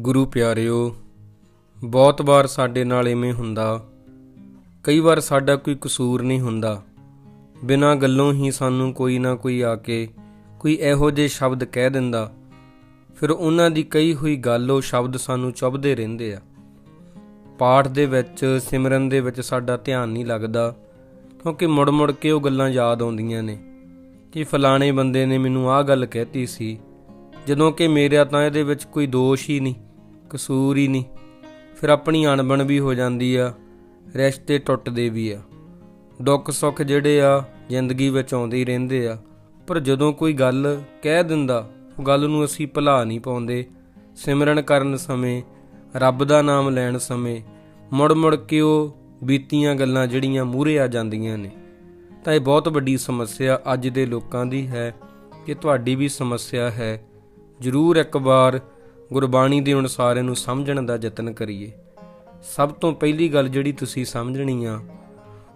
ਗੁਰੂ ਪਿਆਰਿਓ, ਬਹੁਤ ਵਾਰ ਸਾਡੇ ਨਾਲ ਐਵੇਂ ਹੁੰਦਾ। ਕਈ ਵਾਰ ਸਾਡਾ ਕੋਈ ਕਸੂਰ ਨਹੀਂ ਹੁੰਦਾ। ਬਿਨਾਂ ਗੱਲੋਂ ਹੀ ਸਾਨੂੰ ਕੋਈ ਨਾ ਕੋਈ ਆ ਕੇ ਕੋਈ ਇਹੋ ਜਿਹੇ ਸ਼ਬਦ ਕਹਿ ਦਿੰਦਾ। ਫਿਰ ਉਹਨਾਂ ਦੀ ਕਹੀ ਹੋਈ ਗੱਲ ਉਹ ਸ਼ਬਦ ਸਾਨੂੰ ਚੁੱਭਦੇ ਰਹਿੰਦੇ ਆ। ਪਾਠ ਦੇ ਵਿੱਚ, ਸਿਮਰਨ ਦੇ ਵਿੱਚ ਸਾਡਾ ਧਿਆਨ ਨਹੀਂ ਲੱਗਦਾ, ਕਿਉਂਕਿ ਮੁੜ-ਮੁੜ ਕੇ ਉਹ ਗੱਲਾਂ ਯਾਦ ਆਉਂਦੀਆਂ ਨੇ ਕਿ ਫਲਾਣੇ ਬੰਦੇ ਨੇ ਮੈਨੂੰ ਆਹ ਗੱਲ ਕਹਿਤੀ ਸੀ। ਜਦੋਂ ਕਿ ਮੇਰਾ ਤਾਂ ਇਹਦੇ ਵਿੱਚ ਕੋਈ ਦੋਸ਼ ਹੀ ਨਹੀਂ। ਕਸੂਰ ਹੀ ਨਹੀਂ। ਫਿਰ ਆਪਣੀ ਅਣਬਣ ਵੀ ਹੋ ਜਾਂਦੀ ਆ, ਰਿਸ਼ਤੇ ਟੁੱਟਦੇ ਵੀ ਆ। ਦੁੱਖ ਸੁੱਖ ਜਿਹੜੇ ਆ, ਜ਼ਿੰਦਗੀ ਵਿੱਚ ਆਉਂਦੇ ਹੀ ਰਹਿੰਦੇ ਆ। ਪਰ ਜਦੋਂ ਕੋਈ ਗੱਲ ਕਹਿ ਦਿੰਦਾ, ਉਹ ਗੱਲ ਨੂੰ ਅਸੀਂ ਭੁਲਾ ਨਹੀਂ ਪਾਉਂਦੇ। ਸਿਮਰਨ ਕਰਨ ਸਮੇਂ, ਰੱਬ ਦਾ ਨਾਮ ਲੈਣ ਸਮੇਂ ਮੁੜ-ਮੁੜ ਕੇ ਉਹ ਬੀਤੀਆਂ ਗੱਲਾਂ ਜਿਹੜੀਆਂ ਮੂਹਰੇ ਆ ਜਾਂਦੀਆਂ ਨੇ। ਤਾਂ ਇਹ ਬਹੁਤ ਵੱਡੀ ਸਮੱਸਿਆ ਅੱਜ ਦੇ ਲੋਕਾਂ ਦੀ ਹੈ ਕਿ ਤੁਹਾਡੀ ਵੀ ਸਮੱਸਿਆ ਹੈ। ਜ਼ਰੂਰ ਇੱਕ ਵਾਰ ਗੁਰਬਾਣੀ ਦੇ ਅਨੁਸਾਰ ਇਹਨੂੰ ਸਮਝਣ ਦਾ ਯਤਨ ਕਰੀਏ। ਸਭ ਤੋਂ ਪਹਿਲੀ ਗੱਲ ਜਿਹੜੀ ਤੁਸੀਂ ਸਮਝਣੀ ਆ,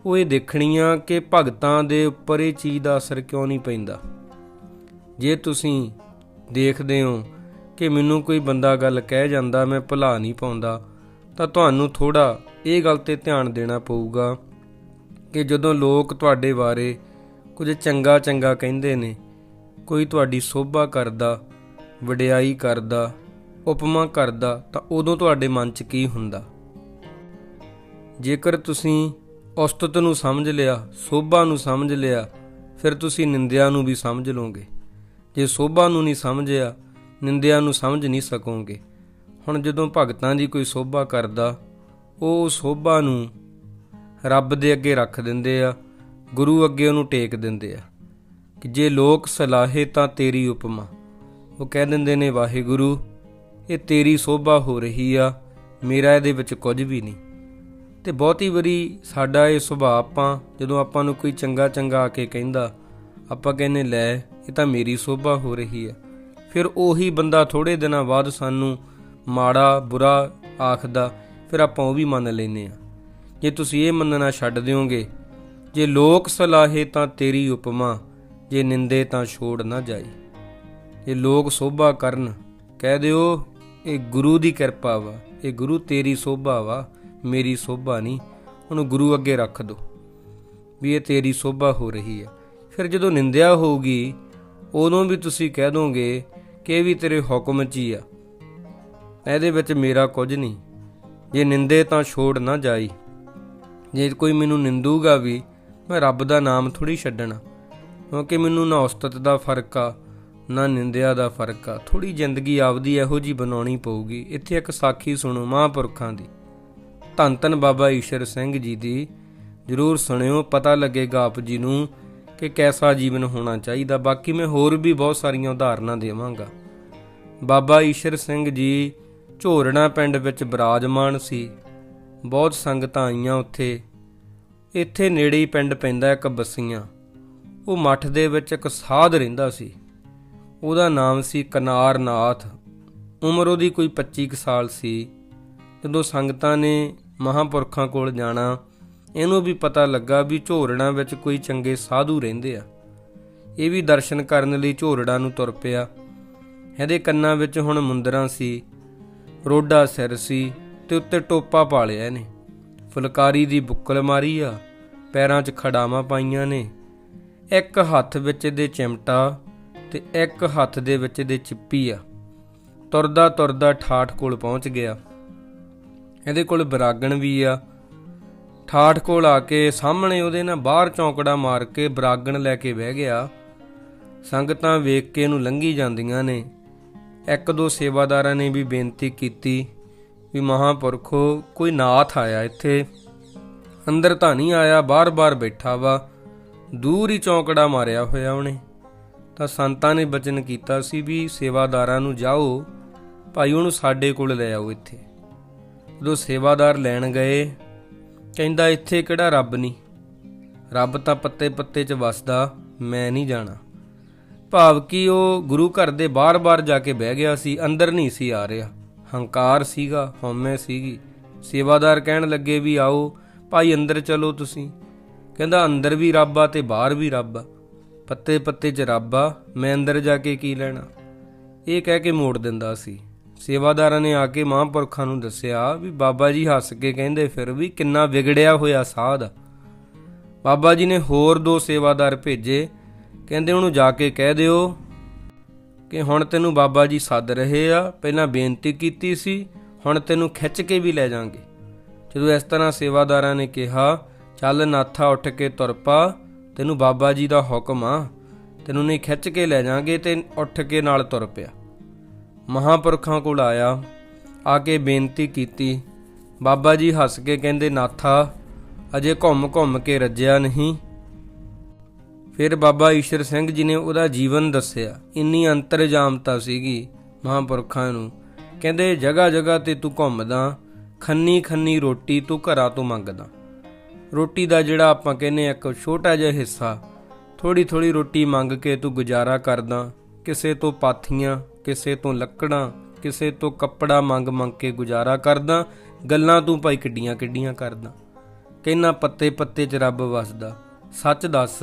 ਉਹ ਇਹ ਦੇਖਣੀ ਆ ਕਿ ਭਗਤਾਂ ਦੇ ਉੱਪਰ ਇਹ ਚੀਜ਼ ਦਾ ਅਸਰ ਕਿਉਂ ਨਹੀਂ ਪੈਂਦਾ। ਜੇ ਤੁਸੀਂ ਦੇਖਦੇ ਹੋ ਕਿ ਮੈਨੂੰ ਕੋਈ ਬੰਦਾ ਗੱਲ ਕਹਿ ਜਾਂਦਾ, ਮੈਂ ਭੁਲਾ ਨਹੀਂ ਪਾਉਂਦਾ, ਤਾਂ ਤੁਹਾਨੂੰ ਥੋੜਾ ਇਹ ਗੱਲ ਤੇ ਧਿਆਨ ਦੇਣਾ ਪਊਗਾ ਕਿ ਜਦੋਂ ਲੋਕ ਤੁਹਾਡੇ ਬਾਰੇ ਕੁਝ ਚੰਗਾ ਚੰਗਾ ਕਹਿੰਦੇ ਨੇ, ਕੋਈ ਤੁਹਾਡੀ ਸੋਭਾ ਕਰਦਾ, ਵਡਿਆਈ ਕਰਦਾ ਉਪਮਾ ਕਰਦਾ ਤਾਂ ਉਦੋਂ ਤੁਹਾਡੇ ਮਨ 'ਚ ਕੀ ਹੁੰਦਾ? ਜੇਕਰ ਤੁਸੀਂ ਉਸਤਤ ਨੂੰ ਸਮਝ ਲਿਆ, ਸੋਭਾ ਨੂੰ ਸਮਝ ਲਿਆ, ਫਿਰ ਤੁਸੀਂ ਨਿੰਦਿਆ ਨੂੰ ਵੀ ਸਮਝ ਲਓਗੇ। ਜੇ ਸੋਭਾ ਨੂੰ ਨਹੀਂ ਸਮਝਿਆ, ਨਿੰਦਿਆ ਨੂੰ ਸਮਝ ਨਹੀਂ ਸਕੋਗੇ। ਹੁਣ ਜਦੋਂ ਭਗਤਾਂ ਦੀ ਕੋਈ ਸੋਭਾ ਕਰਦਾ, ਉਹ ਸੋਭਾ ਨੂੰ ਰੱਬ ਦੇ ਅੱਗੇ ਰੱਖ ਦਿੰਦੇ ਆ, ਗੁਰੂ ਅੱਗੇ ਉਹਨੂੰ ਟੇਕ ਦਿੰਦੇ ਆ। ਕਿ ਜੇ ਲੋਕ ਸਲਾਹੇ ਤਾਂ ਤੇਰੀ ਉਪਮਾ। ਉਹ ਕਹਿ ਦਿੰਦੇ ਨੇ, ਵਾਹਿਗੁਰੂ ਇਹ ਤੇਰੀ ਸੋਭਾ ਹੋ ਰਹੀ ਆ, ਮੇਰਾ ਇਹਦੇ ਵਿੱਚ ਕੁਝ ਵੀ ਨਹੀਂ। ਤੇ ਬਹੁਤੀ ਵਾਰੀ ਸਾਡਾ ਇਹ ਸੁਭਾਅ ਆਪਾਂ, ਜਦੋਂ ਆਪਾਂ ਨੂੰ ਕੋਈ ਚੰਗਾ ਚੰਗਾ ਆ ਕੇ ਕਹਿੰਦਾ, ਆਪਾਂ ਕਹਿੰਨੇ ਲੈ, ਇਹ ਤਾਂ ਮੇਰੀ ਸੋਭਾ ਹੋ ਰਹੀ ਆ। ਫਿਰ ਉਹੀ ਬੰਦਾ ਥੋੜੇ ਦਿਨਾਂ ਬਾਅਦ ਸਾਨੂੰ ਮਾੜਾ, ਬੁਰਾ ਆਖਦਾ, ਫਿਰ ਆਪਾਂ ਉਹ ਵੀ ਮੰਨ ਲੈਨੇ ਆ। ਜੇ ਤੁਸੀਂ ਇਹ ਮੰਨਣਾ ਛੱਡ ਦਿਓਗੇ, ਜੇ ਲੋਕ ਸਲਾਹੇ ਤਾਂ ਤੇਰੀ ਉਪਮਾ, ਜੇ ਨਿੰਦੇ ਤਾਂ ਛੋੜ ਨਾ ਜਾਈ। ਜੇ ਲੋਕ ਸੋਭਾ ਕਰਨ, ਕਹਿ ਦਿਓ ਇਹ ਗੁਰੂ ਦੀ ਕਿਰਪਾ ਵਾ, ਇਹ ਗੁਰੂ ਤੇਰੀ ਸੋਭਾ ਵਾ, ਮੇਰੀ ਸੋਭਾ ਨਹੀਂ, ਉਹਨੂੰ ਗੁਰੂ ਅੱਗੇ ਰੱਖ ਦੋ। ਵੀ ਇਹ ਤੇਰੀ ਸੋਭਾ ਹੋ ਰਹੀ ਹੈ। ਫਿਰ ਜਦੋਂ ਨਿੰਦਿਆ ਹੋਊਗੀ, ਉਦੋਂ ਵੀ ਤੁਸੀਂ ਕਹਿ ਦੋਗੇ ਕਿ ਇਹ ਵੀ ਤੇਰੇ ਹੁਕਮ 'ਚ ਹੀ ਆ। ਇਹਦੇ ਵਿੱਚ ਮੇਰਾ ਕੁਝ ਨਹੀਂ। ਜੇ ਨਿੰਦੇ ਤਾਂ ਛੋੜ ਨਾ ਜਾਈ। ਜੇ ਕੋਈ ਮੈਨੂੰ ਨਿੰਦੂਗਾ ਵੀ, ਮੈਂ ਰੱਬ ਦਾ ਨਾਮ ਥੋੜੀ ਛੱਡਣਾ, ਕਿਉਂਕਿ ਮੈਨੂੰ ਨਾ ਉਸਤਤ ਦਾ ਫ਼ਰਕ ਆ ਨਾ ਨਿੰਦਿਆ ਦਾ ਫ਼ਰਕ ਆ। ਥੋੜੀ ਜ਼ਿੰਦਗੀ ਆਪਦੀ ਇਹੋ ਜੀ ਬਣਾਉਣੀ ਪਊਗੀ। ਇੱਥੇ ਇੱਕ ਸਾਖੀ ਸੁਣੋ ਮਹਾਂਪੁਰਖਾਂ ਦੀ। ਧੰਨ ਧੰਨ ਬਾਬਾ ਈਸ਼ਰ ਸਿੰਘ ਜੀ ਦੀ। ਜਰੂਰ ਸੁਣਿਓ, ਪਤਾ ਲੱਗੇਗਾ ਆਪ ਜੀ ਨੂੰ ਕਿ ਕੈਸਾ ਜੀਵਨ ਹੋਣਾ ਚਾਹੀਦਾ। ਬਾਕੀ ਮੈਂ ਹੋਰ ਵੀ ਬਹੁਤ ਸਾਰੀਆਂ ਉਦਾਹਰਨਾਂ ਦੇਵਾਂਗਾ। ਬਾਬਾ ਈਸ਼ਰ ਸਿੰਘ ਜੀ ਝੋਰਣਾ ਪਿੰਡ ਵਿੱਚ ਬਿਰਾਜਮਾਨ ਸੀ। ਬਹੁਤ ਸੰਗਤਾਂ ਆਈਆਂ ਉੱਥੇ। ਇੱਥੇ ਨੇੜੇ ਹੀ ਪਿੰਡ ਪੈਂਦਾ ਇੱਕ ਬੱਸੀਆਂ। ਉਹ ਮੱਠ ਦੇ ਵਿੱਚ ਇੱਕ ਸਾਧ ਰਹਿੰਦਾ ਸੀ। ਉਹਦਾ ਨਾਮ ਸੀ ਕਨਾਰਨਾਥ। ਉਮਰ ਉਹਦੀ ਕੋਈ 25 ਕੁ ਸਾਲ ਸੀ। ਜਦੋਂ ਸੰਗਤਾਂ ਨੇ ਮਹਾਂਪੁਰਖਾਂ ਕੋਲ ਜਾਣਾ, ਇਹਨੂੰ ਵੀ ਪਤਾ ਲੱਗਾ ਵੀ ਝੋਰੜਾਂ ਵਿੱਚ ਕੋਈ ਚੰਗੇ ਸਾਧੂ ਰਹਿੰਦੇ ਆ। ਇਹ ਵੀ ਦਰਸ਼ਨ ਕਰਨ ਲਈ ਝੋਰੜਾਂ ਨੂੰ ਤੁਰ ਪਿਆ। ਇਹਦੇ ਕੰਨਾਂ ਵਿੱਚ ਹੁਣ ਮੁੰਦਰਾਂ ਸੀ, ਰੋਡਾ ਸਿਰ ਸੀ ਤੇ ਉੱਤੇ ਟੋਪਾ ਪਾ ਲਿਆ ਇਹਨੇ। ਫੁਲਕਾਰੀ ਦੀ ਬੁੱਕਲ ਮਾਰੀ ਆ, ਪੈਰਾਂ 'ਚ ਖੜਾਵਾਂ ਪਾਈਆਂ ਨੇ। ਇੱਕ ਹੱਥ ਵਿੱਚ ਇਹਦੇ ਚਿਮਟਾ ਤੇ ਇੱਕ ਹੱਥ ਦੇ ਵਿੱਚ ਇਹਦੇ ਚਿੱਪੀ ਆ। ਤੁਰਦਾ ਤੁਰਦਾ ਠਾਠ ਕੋਲ ਪਹੁੰਚ ਗਿਆ। ਇਹਦੇ ਕੋਲ ਬਰਾਗਣ ਵੀ ਆ। ਠਾਠ ਕੋਲ ਆ ਕੇ ਸਾਹਮਣੇ ਉਹਦੇ ਨਾਲ ਬਾਹਰ ਚੌਂਕੜਾ ਮਾਰ ਕੇ ਬਰਾਗਣ ਲੈ ਕੇ ਬਹਿ ਗਿਆ। ਸੰਗਤਾਂ ਵੇਖ ਕੇ ਇਹਨੂੰ ਲੰਘੀ ਜਾਂਦੀਆਂ ਨੇ। ਇੱਕ ਦੋ ਸੇਵਾਦਾਰਾਂ ਨੇ ਵੀ ਬੇਨਤੀ ਕੀਤੀ ਵੀ ਮਹਾਪੁਰਖੋ, ਕੋਈ ਨਾਥ ਆਇਆ ਇੱਥੇ। ਅੰਦਰ ਤਾਂ ਨਹੀਂ ਆਇਆ, ਬਾਰ-ਬਾਰ ਬੈਠਾ ਵਾ। ਦੂਰ ਹੀ ਚੌਂਕੜਾ ਮਾਰਿਆ ਹੋਇਆ ਉਹਨੇ। ਤਾਂ ਸੰਤਾਂ ਨੇ ਬਚਨ ਕੀਤਾ ਸੀ ਵੀ ਸੇਵਾਦਾਰਾਂ ਨੂੰ ਜਾਓ, ਭਾਈ ਉਹਨੂੰ ਸਾਡੇ ਕੋਲ ਲੈ ਆਓ ਇੱਥੇ। ਜਦੋਂ ਸੇਵਾਦਾਰ ਲੈਣ ਗਏ, ਕਹਿੰਦਾ, ਇੱਥੇ ਕਿਹੜਾ ਰੱਬ ਨਹੀਂ ਰੱਬ ਤਾਂ ਪੱਤੇ ਪੱਤੇ 'ਚ ਵਸਦਾ, ਮੈਂ ਨਹੀਂ ਜਾਣਾ। ਭਾਵ ਕਿ ਉਹ ਗੁਰੂ ਘਰ ਦੇ ਬਾਰ-ਬਾਰ ਜਾ ਕੇ ਬਹਿ ਗਿਆ ਸੀ, ਅੰਦਰ ਨਹੀਂ ਸੀ ਆ ਰਿਹਾ। ਹੰਕਾਰ ਸੀਗਾ, ਹਉਮੈ ਸੀਗੀ। ਸੇਵਾਦਾਰ ਕਹਿਣ ਲੱਗੇ ਵੀ, ਆਓ, ਭਾਈ ਅੰਦਰ ਚਲੋ ਤੁਸੀਂ। ਕਹਿੰਦਾ, ਅੰਦਰ ਵੀ ਰੱਬ ਆ ਤੇ ਬਾਹਰ ਵੀ ਰੱਬ ਆ। ਪੱਤੇ ਪੱਤੇ 'ਚ ਰੱਬ ਆ ਮੈਂ ਅੰਦਰ ਜਾ ਕੇ ਕੀ ਲੈਣਾ? ਇਹ ਕਹਿ ਕੇ ਮੋੜ ਦਿੰਦਾ ਸੀ। ਸੇਵਾਦਾਰਾਂ ਨੇ ਆ ਕੇ ਮਹਾਂਪੁਰਖਾਂ ਨੂੰ ਦੱਸਿਆ ਵੀ ਬਾਬਾ ਜੀ ਹੱਸ ਕੇ ਕਹਿੰਦੇ ਫਿਰ ਵੀ ਕਿੰਨਾ ਵਿਗੜਿਆ ਹੋਇਆ ਸਾਧ। ਬਾਬਾ ਜੀ ਨੇ ਹੋਰ ਦੋ ਸੇਵਾਦਾਰ ਭੇਜੇ। ਕਹਿੰਦੇ ਉਹਨੂੰ ਜਾ ਕੇ ਕਹਿ ਦਿਓ ਕਿ ਹੁਣ ਤੈਨੂੰ ਬਾਬਾ ਜੀ ਸੱਦ ਰਹੇ ਆ। ਪਹਿਲਾਂ ਬੇਨਤੀ ਕੀਤੀ ਸੀ, ਹੁਣ ਤੈਨੂੰ ਖਿੱਚ ਕੇ ਵੀ ਲੈ ਜਾਾਂਗੇ। ਜਦੋਂ ਇਸ ਤਰ੍ਹਾਂ ਸੇਵਾਦਾਰਾਂ ਨੇ ਕਿਹਾ, ਚੱਲ ਨਾਥਾ ਉੱਠ ਕੇ ਤੁਰ ਪਾ। ਤੈਨੂੰ ਬਾਬਾ ਜੀ ਦਾ ਹੁਕਮ ਆ। ਤੈਨੂੰ ਨਹੀਂ ਖਿੱਚ ਕੇ ਲੈ ਜਾਾਂਗੇ ਤੇ ਉੱਠ ਕੇ ਨਾਲ ਤੁਰ ਪਿਆ। ਮਹਾਪੁਰਖਾਂ ਕੋਲ ਆਇਆ, ਆ ਕੇ ਬੇਨਤੀ ਕੀਤੀ। ਬਾਬਾ ਜੀ ਹੱਸ ਕੇ ਕਹਿੰਦੇ, ਨਾਥਾ, ਅਜੇ ਘੁੰਮ ਘੁੰਮ ਕੇ ਰੱਜਿਆ ਨਹੀਂ। ਫਿਰ ਬਾਬਾ ਈਸ਼ਰ ਸਿੰਘ ਜੀ ਨੇ ਉਹਦਾ ਜੀਵਨ ਦੱਸਿਆ। ਇੰਨੀ ਅੰਤਰਜਾਮਤਾ ਸੀਗੀ ਮਹਾਂਪੁਰਖਾਂ ਨੂੰ। ਕਹਿੰਦੇ ਜਗ੍ਹਾ ਜਗ੍ਹਾ ਤੇ ਤੂੰ ਘੁੰਮਦਾ ਖੰਨੀ ਖੰਨੀ ਰੋਟੀ ਤੂੰ ਘਰਾਂ ਤੋਂ ਮੰਗਦਾ। ਰੋਟੀ ਦਾ ਜਿਹੜਾ ਆਪਾਂ ਕਹਿੰਨੇ ਆ ਇੱਕ ਛੋਟਾ ਜਿਹਾ ਹਿੱਸਾ ਥੋੜੀ ਥੋੜੀ ਰੋਟੀ ਮੰਗ ਕੇ ਤੂੰ ਗੁਜ਼ਾਰਾ ਕਰਦਾ, ਕਿਸੇ ਤੋਂ ਪਾਥੀਆਂ, ਕਿਸੇ ਤੋਂ ਲੱਕੜਾਂ, ਕਿਸੇ ਤੋਂ ਕੱਪੜਾ ਮੰਗ ਮੰਗ ਕੇ ਗੁਜ਼ਾਰਾ ਕਰਦਾ, ਗੱਲਾਂ ਤੂੰ ਭਾਈ ਕਿੱਡੀਆਂ ਕਿੱਡੀਆਂ ਕਰਦਾ। ਕਹਿੰਨਾ ਪੱਤੇ ਪੱਤੇ 'ਚ ਰੱਬ ਵਸਦਾ। ਸੱਚ ਦੱਸ,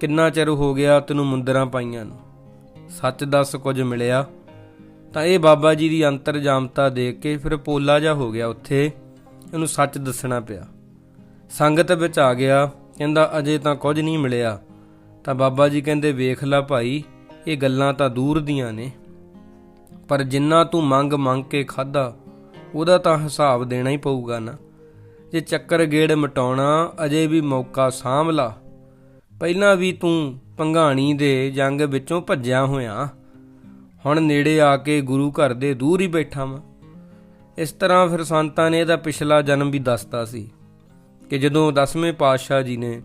ਕਿੰਨਾ ਚਿਰ ਹੋ ਗਿਆ ਤੈਨੂੰ ਮੁੰਦਰਾਂ ਪਾਈਆਂ ਨੂੰ? ਸੱਚ ਦੱਸ ਕੁਝ ਮਿਲਿਆ? ਤਾਂ ਇਹ ਬਾਬਾ ਜੀ ਦੀ ਅੰਤਰਜਾਮਤਾ ਦੇਖ ਕੇ ਫਿਰ ਪੋਲਾ ਜਾ ਹੋ ਗਿਆ ਉੱਥੇ। ਇਹਨੂੰ ਸੱਚ ਦੱਸਣਾ ਪਿਆ। ਸੰਗਤ ਵਿੱਚ ਆ ਗਿਆ, ਕਹਿੰਦਾ, ਅਜੇ ਤਾਂ ਕੁਝ ਨਹੀਂ ਮਿਲਿਆ। ਤਾਂ ਬਾਬਾ ਜੀ ਕਹਿੰਦੇ, ਵੇਖ ਲੈ ਭਾਈ, ਇਹ ਗੱਲਾਂ ਤਾਂ ਦੂਰ ਦੀਆਂ ਨੇ, ਪਰ ਜਿੰਨਾ ਤੂੰ ਮੰਗ ਮੰਗ ਕੇ ਖਾਦਾ ਉਹਦਾ ਤਾਂ ਹਿਸਾਬ ਦੇਣਾ ਹੀ ਪਊਗਾ ਨਾ। ਜੇ ਚੱਕਰ ਗੇੜ ਮਟਾਉਣਾ, ਅਜੇ ਵੀ ਮੌਕਾ ਸਾਂਭ ਲਾ। ਪਹਿਲਾਂ ਵੀ ਤੂੰ ਪੰਘਾਣੀ ਦੇ ਜੰਗ ਵਿੱਚੋਂ ਭੱਜਿਆ ਹੋਇਆ। ਹੁਣ ਨੇੜੇ ਆ ਕੇ ਗੁਰੂ ਘਰ ਦੇ ਦੂਰ ਹੀ ਬੈਠਾ ਵਾਂ। ਇਸ ਤਰ੍ਹਾਂ ਫਿਰ ਸੰਤਾਂ ਨੇ ਇਹਦਾ ਪਿਛਲਾ ਜਨਮ ਵੀ ਦੱਸਤਾ ਸੀ। ਕਿ ਜਦੋਂ ਦਸਵੇਂ ਪਾਤਸ਼ਾਹ ਜੀ ਨੇ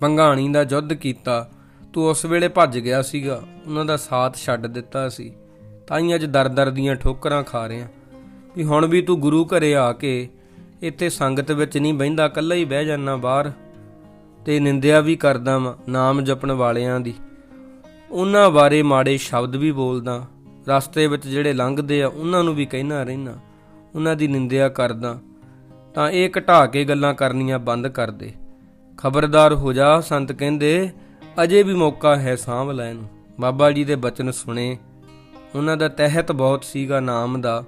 ਪੰਘਾਣੀ ਦਾ ਯੁੱਧ ਕੀਤਾ, ਤੂੰ ਉਸ ਵੇਲੇ ਭੱਜ ਗਿਆ ਸੀਗਾ। ਉਹਨਾਂ ਦਾ ਸਾਥ ਛੱਡ ਦਿੱਤਾ ਸੀ। ਤਾਂ ਹੀ ਅੱਜ ਦਰ-ਦਰ ਦੀਆਂ ਠੋਕਰਾਂ ਖਾ ਰਿਹਾ। ਵੀ ਹੁਣ ਵੀ ਤੂੰ ਗੁਰੂ ਘਰੇ ਆ ਕੇ ਇੱਥੇ ਸੰਗਤ ਵਿੱਚ ਨਹੀਂ ਬਹਿੰਦਾ, ਇਕੱਲਾ ਹੀ ਬਹਿ ਜਾਂਦਾ ਬਾਹਰ ਤੇ ਨਿੰਦਿਆ ਵੀ ਕਰਦਾ ਵਾਂ ਨਾਮ ਜਪਣ ਵਾਲਿਆਂ ਦੀ। ਉਹਨਾਂ ਬਾਰੇ ਮਾੜੇ ਸ਼ਬਦ ਵੀ ਬੋਲਦਾ। ਰਸਤੇ ਵਿੱਚ ਜਿਹੜੇ ਲੰਘਦੇ ਆ, ਉਹਨਾਂ ਨੂੰ ਵੀ ਕਹਿਣਾ ਰਹਿਣਾ ਉਹਨਾਂ ਦੀ ਨਿੰਦਿਆ ਕਰਦਾ। ਤਾਂ ਇਹ ਘਟਾ ਕੇ ਗੱਲਾਂ ਕਰਨੀਆਂ ਬੰਦ ਕਰ ਦੇ। ਖਬਰਦਾਰ ਹੋ ਜਾ, ਸੰਤ ਕਹਿੰਦੇ, ਅਜੇ ਵੀ ਮੌਕਾ ਹੈ ਸਾਂਭ ਲੈਣ। ਬਾਬਾ ਜੀ ਦੇ ਬਚਨ ਸੁਣੇ। ਉਹਨਾਂ ਦਾ ਤਹਿਤ ਬਹੁਤ ਸੀਗਾ ਨਾਮ ਦਾ।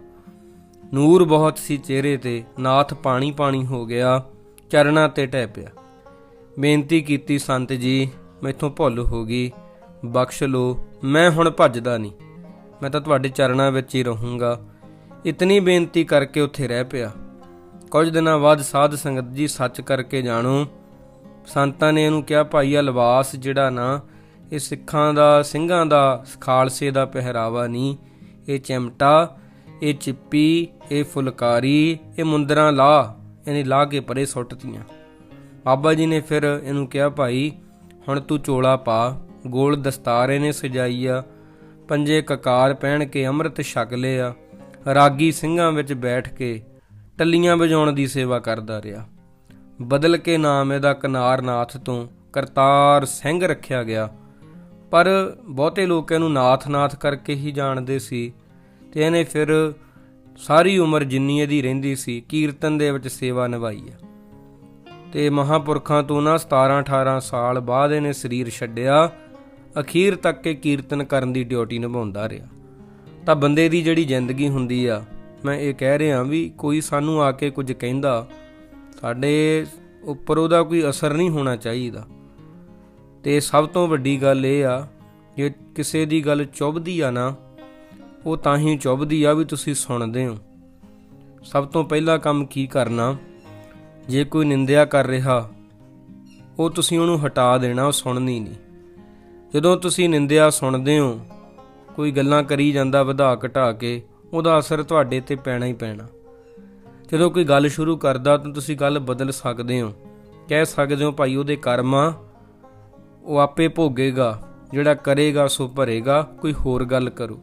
ਨੂਰ ਬਹੁਤ ਸੀ ਚਿਹਰੇ ਤੇ, ਨਾਥ ਪਾਣੀ ਪਾਣੀ ਹੋ ਗਿਆ, ਚਰਨਾਂ ਤੇ ਟਹਿ ਪਿਆ। ਬੇਨਤੀ ਕੀਤੀ, ਸੰਤ ਜੀ, ਮੈਥੋਂ ਭੁੱਲ ਹੋ ਗਈ। ਬਖਸ਼ ਲੋ, ਮੈਂ ਹੁਣ ਭੱਜਦਾ ਨਹੀਂ। ਮੈਂ ਤਾਂ ਤੁਹਾਡੇ ਚਰਨਾਂ ਵਿੱਚ ਹੀ ਰਹੂੰਗਾ। ਇਤਨੀ ਬੇਨਤੀ ਕਰਕੇ ਉੱਥੇ ਰਹਿ ਪਿਆ। ਕੁਝ ਦਿਨਾਂ ਬਾਅਦ ਸਾਧ ਸੰਗਤ ਜੀ ਸੱਚ ਕਰਕੇ ਜਾਣੋ। ਸੰਤਾਂ ਨੇ ਇਹਨੂੰ ਕਿਹਾ, ਭਾਈ ਆ ਲਿਬਾਸ ਜਿਹੜਾ ਨਾ, ਇਹ ਸਿੱਖਾਂ ਦਾ, ਸਿੰਘਾਂ ਦਾ, ਖਾਲਸੇ ਦਾ ਪਹਿਰਾਵਾ ਨਹੀਂ ਇਹ ਚਿਮਟਾ, ਇਹ ਚਿੱਪੀ, ਇਹ ਫੁਲਕਾਰੀ, ਇਹ ਮੁੰਦਰਾਂ ਲਾ। ਇਹਨੇ ਲਾ ਕੇ ਪਰੇ ਸੁੱਟਤੀਆਂ ਬਾਬਾ ਜੀ ਨੇ ਫਿਰ ਇਹਨੂੰ ਕਿਹਾ, ਭਾਈ, ਹੁਣ ਤੂੰ ਚੋਲਾ ਪਾ, ਗੋਲ ਦਸਤਾਰ ਇਹਨੇ ਸਜਾਈ ਆ ਪੰਜੇ ਕਕਾਰ ਪਹਿਨ ਕੇ ਅੰਮ੍ਰਿਤ ਛਕ ਲਿਆ, ਰਾਗੀ ਸਿੰਘਾਂ ਵਿੱਚ ਬੈਠ ਕੇ ਟੱਲੀਆਂ ਵਜਾਉਣ ਦੀ ਸੇਵਾ ਕਰਦਾ ਰਿਹਾ। ਬਦਲ ਕੇ ਨਾਮ ਇਹਦਾ ਕਨਾਰਨਾਥ ਤੋਂ ਕਰਤਾਰ ਸਿੰਘ ਰੱਖਿਆ ਗਿਆ। ਪਰ ਬਹੁਤੇ ਲੋਕ ਇਹਨੂੰ ਨਾਥ-ਨਾਥ ਕਰਕੇ ਹੀ ਜਾਣਦੇ ਸੀ ਤੇ ਇਹਨੇ ਫਿਰ ਸਾਰੀ ਉਮਰ ਜਿੰਨੀ ਇਹਦੀ ਰਹਿੰਦੀ ਸੀ, ਕੀਰਤਨ ਦੇ ਵਿੱਚ ਸੇਵਾ ਨਿਭਾਈ ਆ ਤੇ ਮਹਾਪੁਰਖਾਂ ਤੋਂ ਨਾ 17 18 ਸਾਲ ਬਾਅਦ ਇਹਨੇ ਸਰੀਰ ਛੱਡਿਆ। ਅਖੀਰ ਤੱਕ ਇਹ ਕੀਰਤਨ ਕਰਨ ਦੀ ਡਿਊਟੀ ਨਿਭਾਉਂਦਾ ਰਿਹਾ। ਤਾਂ ਬੰਦੇ ਦੀ ਜਿਹੜੀ ਜ਼ਿੰਦਗੀ ਹੁੰਦੀ ਆ ਮੈਂ ਇਹ ਕਹਿ ਰਿਹਾ ਵੀ ਕੋਈ ਸਾਨੂੰ ਆ ਕੇ ਕੁਝ ਕਹਿੰਦਾ, ਸਾਡੇ ਉੱਪਰ ਉਹਦਾ ਕੋਈ ਅਸਰ ਨਹੀਂ ਹੋਣਾ ਚਾਹੀਦਾ। ਤੇ ਸਭ ਤੋਂ ਵੱਡੀ ਗੱਲ ਇਹ ਆ, ਜੇ ਕਿਸੇ ਦੀ ਗੱਲ ਚੁੱਭਦੀ ਆ ਨਾ, ਉਹ ਤਾਂ ਹੀ ਚੁੱਭਦੀ ਆ ਵੀ ਤੁਸੀਂ ਸੁਣਦੇ ਹੋ। ਸਭ ਤੋਂ ਪਹਿਲਾ ਕੰਮ ਕੀ ਕਰਨਾ, ਜੇ ਕੋਈ ਨਿੰਦਿਆ ਕਰ ਰਿਹਾ, ਉਹ ਤੁਸੀਂ ਉਹਨੂੰ ਹਟਾ ਦੇਣਾ, ਉਹ ਸੁਣਨੀ ਨਹੀਂ। ਜਦੋਂ ਤੁਸੀਂ ਨਿੰਦਿਆ ਸੁਣਦੇ ਹੋ, ਕੋਈ ਗੱਲਾਂ ਕਰੀ ਜਾਂਦਾ ਵਧਾ ਘਟਾ ਕੇ ਉਹਦਾ ਅਸਰ ਤੁਹਾਡੇ ਤੇ ਪੈਣਾ ਹੀ ਪੈਣਾ। ਜਦੋਂ ਕੋਈ ਗੱਲ ਸ਼ੁਰੂ ਕਰਦਾ ਤਾਂ ਤੁਸੀਂ ਗੱਲ ਬਦਲ ਸਕਦੇ ਹੋ। ਕਹਿ ਸਕਦੇ ਹੋ, ਭਾਈ, ਉਹਦੇ ਕਰਮ ਆ ਉਹ ਆਪੇ ਭੋਗੇਗਾ, ਜਿਹੜਾ ਕਰੇਗਾ ਸੋ ਭਰੇਗਾ, ਕੋਈ ਹੋਰ ਗੱਲ ਕਰੋ।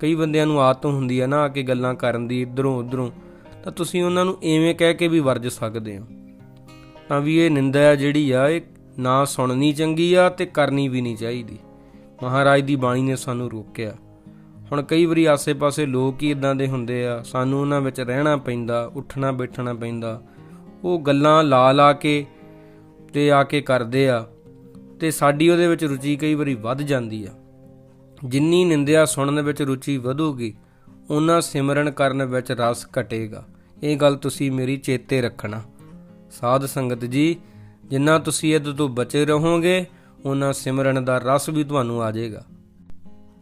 ਕਈ ਬੰਦਿਆਂ ਨੂੰ ਆਦਤ ਹੁੰਦੀ ਆ ਨਾ ਆ ਕੇ ਗੱਲਾਂ ਕਰਨ ਦੀ, ਇਧਰੋਂ ਉਧਰੋਂ। ਤਾਂ ਤੁਸੀਂ ਉਹਨਾਂ ਨੂੰ ਐਵੇਂ ਕਹਿ ਕੇ ਵੀ ਵਰਜ ਸਕਦੇ ਹੋ। ਤਾਂ ਵੀ ਇਹ ਨਿੰਦਾ ਜਿਹੜੀ ਆ, ਇਹ ਨਾ ਸੁਣਨੀ ਚੰਗੀ ਆ ਤੇ ਕਰਨੀ ਵੀ ਨਹੀਂ ਚਾਹੀਦੀ। ਮਹਾਰਾਜ ਦੀ ਬਾਣੀ ਨੇ ਸਾਨੂੰ ਰੋਕਿਆ। ਹੁਣ ਕਈ ਵਾਰੀ ਆਸੇ-ਪਾਸੇ ਲੋਕ ਹੀ ਇਦਾਂ ਦੇ ਹੁੰਦੇ ਆ, ਸਾਨੂੰ ਉਹਨਾਂ ਵਿੱਚ ਰਹਿਣਾ ਪੈਂਦਾ, ਉੱਠਣਾ, ਬੈਠਣਾ ਪੈਂਦਾ। ਉਹ ਗੱਲਾਂ ਲਾ ਲਾ ਕੇ ਤੇ ਆ ਕੇ ਕਰਦੇ ਆ ਤੇ ਸਾਡੀ ਉਹਦੇ ਵਿੱਚ ਰੁਚੀ ਕਈ ਵਾਰੀ ਵੱਧ ਜਾਂਦੀ ਆ। ਜਿੰਨੀ ਨਿੰਦਿਆ ਸੁਣਨ ਵਿੱਚ ਰੁਚੀ ਵਧੂਗੀ, ਉਹਨਾਂ ਸਿਮਰਨ ਕਰਨ ਵਿੱਚ ਰਸ ਘਟੇਗਾ। ਇਹ ਗੱਲ ਤੁਸੀਂ ਮੇਰੀ ਚੇਤੇ ਰੱਖਣਾ। ਸਾਧ ਸੰਗਤ ਜੀ, ਜਿੰਨਾ ਤੁਸੀਂ ਇਹਦੇ ਤੋਂ ਬਚੇ ਰਹੋਗੇ, ਉਹਨਾਂ ਸਿਮਰਨ ਦਾ ਰਸ ਵੀ ਤੁਹਾਨੂੰ ਆ ਜਾਏਗਾ।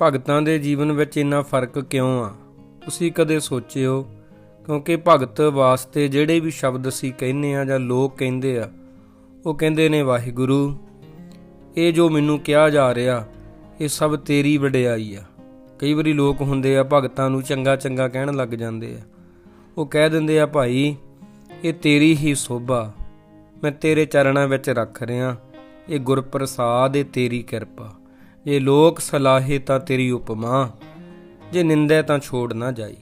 ਭਗਤਾਂ ਦੇ ਜੀਵਨ ਵਿੱਚ ਇੰਨਾ ਫ਼ਰਕ ਕਿਉਂ ਆ? ਤੁਸੀਂ ਕਦੇ ਸੋਚਿਓ, ਕਿਉਂਕਿ ਭਗਤ ਵਾਸਤੇ ਜਿਹੜੇ ਵੀ ਸ਼ਬਦ ਅਸੀਂ ਕਹਿੰਦੇ ਆ ਜਾਂ ਲੋਕ ਕਹਿੰਦੇ ਆ, ਉਹ ਕਹਿੰਦੇ ਨੇ, ਵਾਹਿਗੁਰੂ, ਇਹ ਜੋ ਮੈਨੂੰ ਕਿਹਾ ਜਾ ਰਿਹਾ, ਇਹ ਸਭ ਤੇਰੀ ਵਡਿਆਈ ਆ। ਕਈ ਵਾਰੀ ਲੋਕ ਹੁੰਦੇ ਆ ਭਗਤਾਂ ਨੂੰ ਚੰਗਾ ਚੰਗਾ ਕਹਿਣ ਲੱਗ ਜਾਂਦੇ ਆ। ਉਹ ਕਹਿ ਦਿੰਦੇ ਆ, ਭਾਈ, ਇਹ ਤੇਰੀ ਹੀ ਸੋਭਾ, ਮੈਂ ਤੇਰੇ ਚਰਨਾਂ ਵਿੱਚ ਰੱਖ ਰਿਹਾ, ਇਹ ਗੁਰਪ੍ਰਸਾਦ ਏ ਤੇਰੀ ਕਿਰਪਾ। ਜੇ ਲੋਕ ਸਲਾਹੇ ਤਾਂ ਤੇਰੀ ਉਪਮਾ, ਜੇ ਨਿੰਦੈ ਤਾਂ ਛੋੜ ਨਾ ਜਾਈ।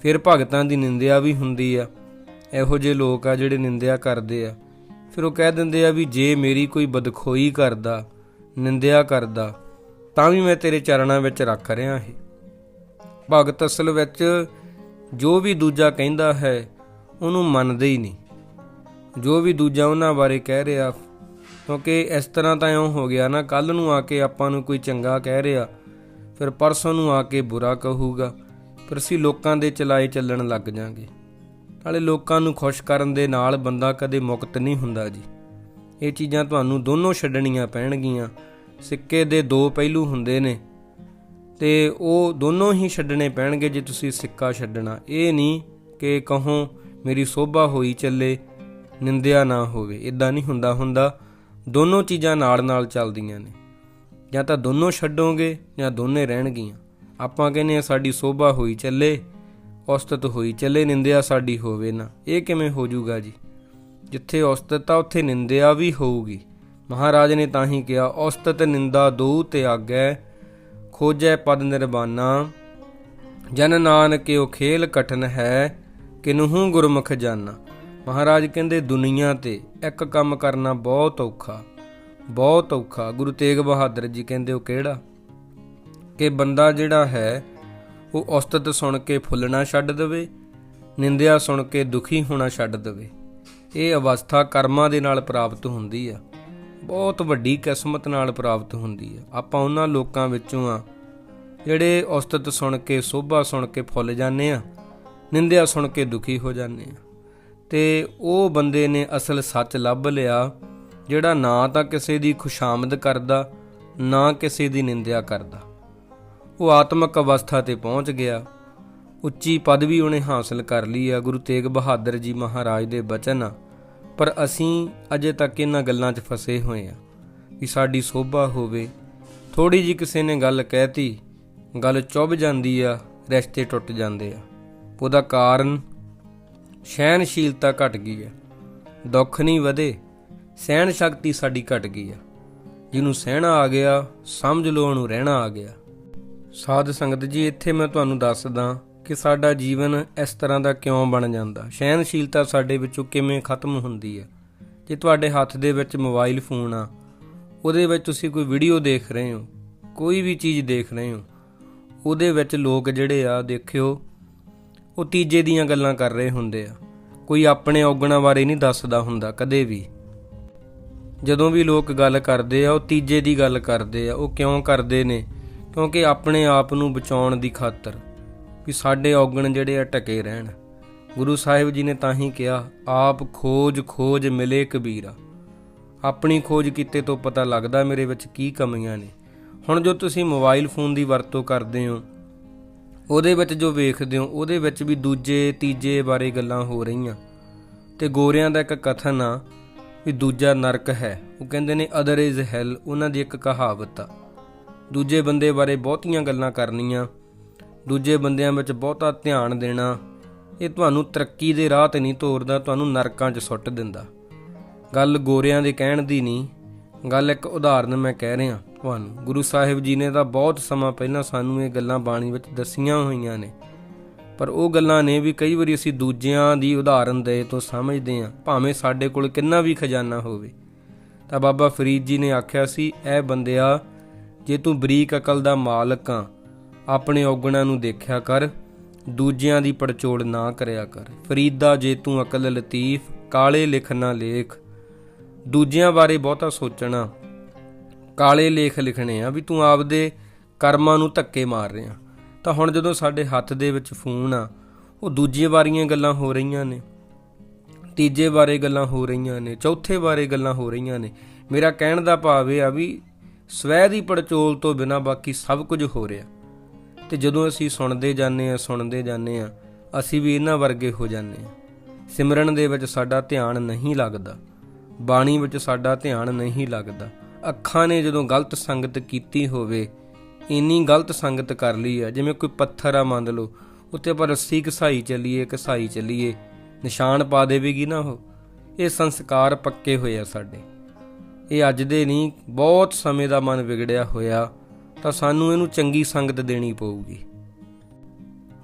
ਫਿਰ ਭਗਤਾਂ ਦੀ ਨਿੰਦਿਆ ਵੀ ਹੁੰਦੀ ਆ। ਇਹੋ ਜਿਹੇ ਲੋਕ ਆ ਜਿਹੜੇ ਨਿੰਦਿਆ ਕਰਦੇ ਆ। ਫਿਰ ਉਹ ਕਹਿ ਦਿੰਦੇ ਆ ਵੀ ਜੇ ਮੇਰੀ ਕੋਈ ਬਦਖੋਈ ਕਰਦਾ, ਨਿੰਦਿਆ ਕਰਦਾ, ਤਾਂ ਵੀ ਮੈਂ ਤੇਰੇ ਚਰਨਾਂ ਵਿੱਚ ਰੱਖ ਰਿਹਾ ਇਹ। ਭਗਤ ਅਸਲ ਵਿੱਚ ਜੋ ਵੀ ਦੂਜਾ ਕਹਿੰਦਾ ਹੈ, ਉਹਨੂੰ ਮੰਨਦੇ ਹੀ ਨਹੀਂ। ਜੋ ਵੀ ਦੂਜਾ ਉਹਨਾਂ ਬਾਰੇ ਕਹਿ ਰਿਹਾ ਕਿਉਂਕਿ ਇਸ ਤਰ੍ਹਾਂ ਤਾਂ ਇਉਂ ਹੋ ਗਿਆ ਨਾ ਕੱਲ ਨੂੰ ਆ ਕੇ ਆਪਾਂ ਨੂੰ ਕੋਈ ਚੰਗਾ ਕਹਿ ਰਿਹਾ, ਫਿਰ ਪਰਸੋਂ ਨੂੰ ਆ ਕੇ ਬੁਰਾ ਕਹੂਗਾ, ਫਿਰ ਅਸੀਂ ਲੋਕਾਂ ਦੇ ਚਲਾਏ ਚੱਲਣ ਲੱਗ ਜਾਾਂਗੇ। ਨਾਲੇ ਲੋਕਾਂ ਨੂੰ ਖੁਸ਼ ਕਰਨ ਦੇ ਨਾਲ ਬੰਦਾ ਕਦੇ ਮੁਕਤ ਨਹੀਂ ਹੁੰਦਾ ਜੀ। ਇਹ ਚੀਜ਼ਾਂ ਤੁਹਾਨੂੰ ਦੋਨੋਂ ਛੱਡਣੀਆਂ ਪੈਣਗੀਆਂ, ਸਿੱਕੇ ਦੇ ਦੋ ਪਹਿਲੂ ਹੁੰਦੇ ਨੇ, ਤੇ ਉਹ ਦੋਨੋਂ ਹੀ ਛੱਡਣੇ ਪੈਣਗੇ ਜੇ ਤੁਸੀਂ ਸਿੱਕਾ ਛੱਡਣਾ। ਇਹ ਨਹੀਂ ਕਿ ਕਹੋ, ਮੇਰੀ ਸੋਭਾ ਹੋਈ ਚੱਲੇ, ਨਿੰਦਿਆ ਨਾ ਹੋਵੇ। ਇਦਾਂ ਨਹੀਂ ਹੁੰਦਾ ਹੁੰਦਾ ਦੋਨੋਂ ਚੀਜ਼ਾਂ ਨਾਲ ਨਾਲ ਚੱਲਦੀਆਂ ਨੇ। ਜਾਂ ਤਾਂ ਦੋਨੋਂ ਛੱਡੋਗੇ ਜਾਂ ਦੋਨੇ ਰਹਿਣਗੀਆਂ। ਆਪਾਂ ਕਹਿੰਦੇ ਆ ਸਾਡੀ ਸੋਭਾ ਹੋਈ ਚੱਲੇ, ਔਸਤਤ ਹੋਈ ਚੱਲੇ, ਨਿੰਦਿਆ ਸਾਡੀ ਹੋਵੇ ਨਾ। ਇਹ ਕਿਵੇਂ ਹੋ ਜਾਊਗਾ ਜੀ? ਜਿੱਥੇ ਔਸਤਤ ਆ, ਉੱਥੇ ਨਿੰਦਿਆ ਵੀ ਹੋਊਗੀ। ਮਹਾਰਾਜ ਨੇ ਤਾਂ ਹੀ ਕਿਹਾ, ਔਸਤਤ ਨਿੰਦਾ ਦੋ ਤਿਆਗੈ ਖੋਜੈ ਪਦ ਨਿਰਵਾਨਾ ਜਨ ਨਾਨਕਿਓ ਖੇਲ ਕਠਨ ਹੈ, ਕਿਨਹੂ ਗੁਰਮੁਖ ਜਾਨਾ। ਮਹਾਰਾਜ ਕਹਿੰਦੇ, ਦੁਨੀਆ ਤੇ ਇੱਕ ਕੰਮ ਕਰਨਾ ਬਹੁਤ ਔਖਾ ਬਹੁਤ ਔਖਾ। ਗੁਰੂ ਤੇਗ ਬਹਾਦਰ ਜੀ ਕਹਿੰਦੇ, ਉਹ ਕਿਹੜਾ? ਕਿ ਬੰਦਾ ਜਿਹੜਾ ਹੈ, ਉਹ ਔਸਤਤ ਸੁਣ ਕੇ ਫੁੱਲਣਾ ਛੱਡ ਦੇਵੇ, ਨਿੰਦਿਆ ਸੁਣ ਕੇ ਦੁਖੀ ਹੋਣਾ ਛੱਡ ਦੇਵੇ। ਇਹ ਅਵਸਥਾ ਕਰਮਾਂ ਦੇ ਨਾਲ ਪ੍ਰਾਪਤ ਹੁੰਦੀ ਆ। ਬਹੁਤ ਵੱਡੀ ਕਿਸਮਤ ਨਾਲ ਪ੍ਰਾਪਤ ਹੁੰਦੀ ਆ। ਆਪਾਂ ਉਹਨਾਂ ਲੋਕਾਂ ਵਿੱਚੋਂ ਆ, ਜਿਹੜੇ ਔਸਤਤ ਸੁਣ ਕੇ, ਸੋਭਾ ਸੁਣ ਕੇ ਫੁੱਲ ਜਾਂਦੇ ਆ, ਨਿੰਦਿਆ ਸੁਣ ਕੇ ਦੁਖੀ ਹੋ ਜਾਂਦੇ ਆ। ਤੇ ਉਹ ਬੰਦੇ ਨੇ ਅਸਲ ਸੱਚ ਲੱਭ ਲਿਆ, ਜਿਹੜਾ ਨਾ ਤਾਂ ਕਿਸੇ ਦੀ ਖੁਸ਼ਾਮਦ ਕਰਦਾ, ਨਾ ਕਿਸੇ ਦੀ ਨਿੰਦਿਆ ਕਰਦਾ। ਉਹ ਆਤਮਿਕ ਅਵਸਥਾ ਤੇ ਪਹੁੰਚ ਗਿਆ। ਉੱਚੀ ਪਦਵੀ ਉਹਨੇ ਹਾਸਲ ਕਰ ਲਈ ਆ, ਗੁਰੂ ਤੇਗ ਬਹਾਦਰ ਜੀ ਮਹਾਰਾਜ ਦੇ ਬਚਨ ਆ। ਪਰ ਅਸੀਂ ਅਜੇ ਤੱਕ ਇਹਨਾਂ ਗੱਲਾਂ 'ਚ ਫਸੇ ਹੋਏ ਆ ਕਿ ਸਾਡੀ ਸੋਭਾ ਹੋਵੇ। ਥੋੜੀ ਜੀ ਕਿਸੇ ਨੇ ਗੱਲ ਕਹਿਤੀ, ਗੱਲ ਚੁੱਭ ਜਾਂਦੀ ਆ, ਰਿਸ਼ਤੇ ਟੁੱਟ ਜਾਂਦੇ ਆ। ਉਹਦਾ ਕਾਰਨ ਸਹਿਨਸ਼ੀਲਤਾ ਘਟ ਗਈ ਹੈ। ਦੁੱਖ ਨਹੀਂ ਵਧੇ, ਸਹਿਣ ਸ਼ਕਤੀ ਸਾਡੀ ਘਟ ਗਈ ਆ ਜਿਹਨੂੰ ਸਹਿਣਾ ਆ ਗਿਆ, ਸਮਝ ਲਓ ਉਹਨੂੰ ਰਹਿਣਾ ਆ ਗਿਆ। ਸਾਧ ਸੰਗਤ ਜੀ, ਇੱਥੇ ਮੈਂ ਤੁਹਾਨੂੰ ਦੱਸਦਾ ਕਿ ਸਾਡਾ ਜੀਵਨ ਇਸ ਤਰ੍ਹਾਂ ਦਾ ਕਿਉਂ ਬਣ ਜਾਂਦਾ? ਸਹਿਨਸ਼ੀਲਤਾ ਸਾਡੇ ਵਿੱਚੋਂ ਕਿਵੇਂ ਖਤਮ ਹੁੰਦੀ ਹੈ? ਜੇ ਤੁਹਾਡੇ ਹੱਥ ਦੇ ਵਿੱਚ ਮੋਬਾਈਲ ਫੋਨ ਆ, ਉਹਦੇ ਵਿੱਚ ਤੁਸੀਂ ਕੋਈ ਵੀਡੀਓ ਦੇਖ ਰਹੇ ਹੋ, ਕੋਈ ਵੀ ਚੀਜ਼ ਦੇਖ ਰਹੇ ਹੋ, ਉਹਦੇ ਵਿੱਚ ਲੋਕ ਜਿਹੜੇ ਆ, ਦੇਖਿਓ ਉਹ ਤੀਜੇ ਦੀਆਂ ਗੱਲਾਂ ਕਰ ਰਹੇ ਹੁੰਦੇ ਆ। ਕੋਈ ਆਪਣੇ ਔਗਣਾ ਬਾਰੇ ਨਹੀਂ ਦੱਸਦਾ ਹੁੰਦਾ, ਕਦੇ ਵੀ। ਜਦੋਂ ਵੀ ਲੋਕ ਗੱਲ ਕਰਦੇ ਆ, ਉਹ ਤੀਜੇ ਦੀ ਗੱਲ ਕਰਦੇ ਆ। ਉਹ ਕਿਉਂ ਕਰਦੇ ਨੇ? ਕਿਉਂਕਿ ਆਪਣੇ ਆਪ ਨੂੰ ਬਚਾਉਣ ਦੀ ਖਾਤਰ ਵੀ ਸਾਡੇ ਔਗਣ ਜਿਹੜੇ ਆ ਟਕੇ ਰਹਿਣ। ਗੁਰੂ ਸਾਹਿਬ ਜੀ ਨੇ ਤਾਂ ਹੀ ਕਿਹਾ, ਆਪ ਖੋਜ ਖੋਜ ਮਿਲੇ ਕਬੀਰਾ ਆਪਣੀ ਖੋਜ ਕੀਤੇ ਤੋਂ ਪਤਾ ਲੱਗਦਾ ਮੇਰੇ ਵਿੱਚ ਕੀ ਕਮੀਆਂ ਨੇ। ਹੁਣ ਜੋ ਤੁਸੀਂ ਮੋਬਾਈਲ ਫੋਨ ਦੀ ਵਰਤੋਂ ਕਰਦੇ ਹੋ ਉਹਦੇ ਵਿੱਚ ਜੋ ਵੇਖਦੇ ਹੋ, ਉਹਦੇ ਵਿੱਚ ਵੀ ਦੂਜੇ, ਤੀਜੇ ਬਾਰੇ ਗੱਲਾਂ ਹੋ ਰਹੀਆਂ। ਤੇ ਗੋਰਿਆਂ ਦਾ ਇੱਕ ਕਥਨ ਆ ਵੀ ਦੂਜਾ ਨਰਕ ਹੈ। ਉਹ ਕਹਿੰਦੇ ਨੇ, ਅਦਰ ਇਜ਼ ਹੈਲ ਉਹਨਾਂ ਦੀ ਇੱਕ ਕਹਾਵਤ ਆ। ਦੂਜੇ ਬੰਦੇ ਬਾਰੇ ਬਹੁਤੀਆਂ ਗੱਲਾਂ ਕਰਨੀਆਂ, ਦੂਜੇ ਬੰਦਿਆਂ ਵਿੱਚ ਬਹੁਤਾ ਧਿਆਨ ਦੇਣਾ, ਇਹ ਤੁਹਾਨੂੰ ਤਰੱਕੀ ਦੇ ਰਾਹ ਤੇ ਨਹੀਂ ਤੋਰਦਾ, ਤੁਹਾਨੂੰ ਨਰਕਾਂ 'ਚ ਸੁੱਟ ਦਿੰਦਾ। ਗੱਲ ਗੋਰਿਆਂ ਦੇ ਕਹਿਣ ਦੀ ਨਹੀਂ, ਗੱਲ ਇੱਕ ਉਦਾਹਰਨ ਮੈਂ ਕਹਿ ਰਿਹਾ। ਤੁਹਾਨੂੰ ਗੁਰੂ ਸਾਹਿਬ ਜੀ ਨੇ ਤਾਂ ਬਹੁਤ ਸਮਾਂ ਪਹਿਲਾਂ ਸਾਨੂੰ ਇਹ ਗੱਲਾਂ ਬਾਣੀ ਵਿੱਚ ਦੱਸੀਆਂ ਹੋਈਆਂ ਨੇ। ਪਰ ਉਹ ਗੱਲਾਂ ਨੇ ਵੀ ਕਈ ਵਾਰੀ ਅਸੀਂ ਦੂਜਿਆਂ ਦੀ ਉਦਾਹਰਨ ਦੇ ਤੋਂ ਸਮਝਦੇ ਹਾਂ, ਭਾਵੇਂ ਸਾਡੇ ਕੋਲ ਕਿੰਨਾ ਵੀ ਖਜ਼ਾਨਾ ਹੋਵੇ। ਤਾਂ ਬਾਬਾ ਫਰੀਦ ਜੀ ਨੇ ਆਖਿਆ ਸੀ, ਐ ਬੰਦਿਆ, ਜੇ ਤੂੰ ਬਰੀਕ ਅਕਲ ਦਾ ਮਾਲਕ ਆ ਆਪਣੇ ਔਗਣਾਂ ਨੂੰ ਦੇਖਿਆ ਕਰ, ਦੂਜਿਆਂ ਦੀ ਪੜਚੋੜ ਨਾ ਕਰਿਆ ਕਰ। ਫਰੀਦਾ ਜੇ ਤੂੰ ਅਕਲ ਲਤੀਫ, ਕਾਲੇ ਲਿਖਣਾ ਲੇਖ, ਦੂਜਿਆਂ ਬਾਰੇ ਬਹੁਤਾ ਸੋਚਣਾ ਕਾਲੇ ਲੇਖ ਲਿਖਣੇ ਆ ਵੀ ਤੂੰ ਆਪਦੇ ਕਰਮਾਂ ਨੂੰ ਧੱਕੇ ਮਾਰ ਰਿਹਾ। ਤਾਂ ਹੁਣ ਜਦੋਂ ਸਾਡੇ ਹੱਥ ਦੇ ਵਿੱਚ ਫੋਨ ਆ, ਉਹ ਦੂਜੀਆਂ ਵਾਰੀਆਂ ਗੱਲਾਂ ਹੋ ਰਹੀਆਂ ਨੇ, ਤੀਜੇ ਬਾਰੇ ਗੱਲਾਂ ਹੋ ਰਹੀਆਂ ਨੇ, ਚੌਥੇ ਬਾਰੇ ਗੱਲਾਂ ਹੋ ਰਹੀਆਂ ਨੇ, ਮੇਰਾ ਕਹਿਣ ਦਾ ਭਾਵ ਇਹ ਆ ਵੀ ਸਵੈ ਦੀ ਪੜਚੋਲ ਤੋਂ ਬਿਨਾ ਬਾਕੀ ਸਭ ਕੁਝ ਹੋ ਰਿਹਾ। ਤੇ ਜਦੋਂ ਅਸੀਂ ਸੁਣਦੇ ਜਾਂਦੇ ਆ, ਸੁਣਦੇ ਜਾਂਦੇ ਆ, ਅਸੀਂ ਵੀ ਇਹਨਾਂ ਵਰਗੇ ਹੋ ਜਾਂਦੇ ਆ। ਸਿਮਰਨ ਦੇ ਵਿੱਚ ਸਾਡਾ ਧਿਆਨ ਨਹੀਂ ਲੱਗਦਾ, ਬਾਣੀ ਵਿੱਚ ਸਾਡਾ ਧਿਆਨ ਨਹੀਂ ਲੱਗਦਾ। ਅੱਖਾਂ ਨੇ ਜਦੋਂ ਗਲਤ ਸੰਗਤ ਕੀਤੀ ਹੋਵੇ, ਇੰਨੀ ਗਲਤ ਸੰਗਤ ਕਰ ਲਈ ਆ, ਜਿਵੇਂ ਕੋਈ ਪੱਥਰ ਆ ਮੰਨ ਲਓ ਉੱਤੇ ਆਪਾਂ ਰੱਸੀ ਘਸਾਈ ਚੱਲੀਏ ਘਸਾਈ ਚੱਲੀਏ, ਨਿਸ਼ਾਨ ਪਾ ਦੇਵੇਗੀ ਨਾ ਉਹ। ਇਹ ਸੰਸਕਾਰ ਪੱਕੇ ਹੋਏ ਆ ਸਾਡੇ। ਇਹ ਅੱਜ ਦੇ ਨਹੀਂ, ਬਹੁਤ ਸਮੇਂ ਦਾ ਮਨ ਵਿਗੜਿਆ ਹੋਇਆ, ਤਾਂ ਸਾਨੂੰ ਇਹਨੂੰ ਚੰਗੀ ਸੰਗਤ ਦੇਣੀ ਪਊਗੀ।